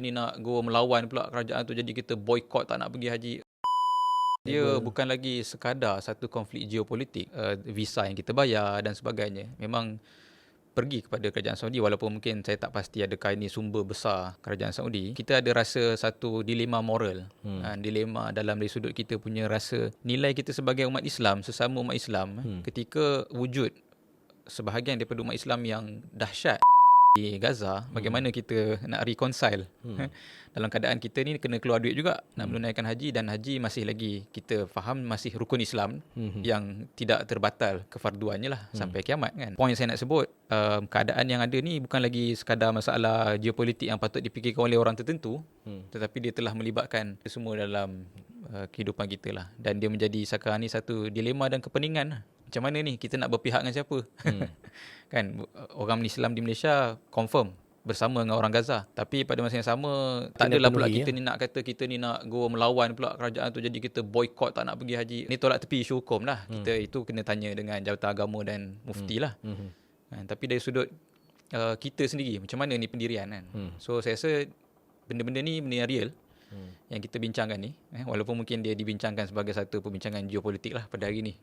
Ni nak go melawan pula kerajaan tu jadi kita boycott tak nak pergi haji. Dia bukan lagi sekadar satu konflik geopolitik, uh, visa yang kita bayar dan sebagainya. Memang pergi kepada kerajaan Saudi walaupun mungkin saya tak pasti adakah ini sumber besar kerajaan Saudi. Kita ada rasa satu dilema moral. Hmm. Uh, dilema dalam dari sudut kita punya rasa nilai kita sebagai umat Islam, sesama umat Islam hmm. ketika wujud sebahagian daripada umat Islam yang dahsyat di Gaza bagaimana hmm. kita nak reconcile hmm. dalam keadaan kita ni kena keluar duit juga nak hmm. menunaikan haji dan haji masih lagi kita faham masih rukun Islam hmm. yang tidak terbatal kefarduannya lah hmm. sampai kiamat kan poin saya nak sebut um, keadaan yang ada ni bukan lagi sekadar masalah geopolitik yang patut dipikirkan oleh orang tertentu hmm. tetapi dia telah melibatkan semua dalam uh, kehidupan kita lah dan dia menjadi sekarang ni satu dilema dan kepeningan lah macam mana ni kita nak berpihak dengan siapa hmm. kan orang Islam di Malaysia confirm bersama dengan orang Gaza tapi pada masa yang sama tak adalah pula kita ya? ni nak kata kita ni nak go melawan pula kerajaan tu jadi kita boycott tak nak pergi haji ni tolak tepi isu hukum lah hmm. kita itu kena tanya dengan jawatan agama dan mufti hmm. lah hmm. Kan, tapi dari sudut uh, kita sendiri macam mana ni pendirian kan hmm. so saya rasa benda-benda ni benda yang real hmm. yang kita bincangkan ni eh, walaupun mungkin dia dibincangkan sebagai satu perbincangan geopolitik lah pada hari ni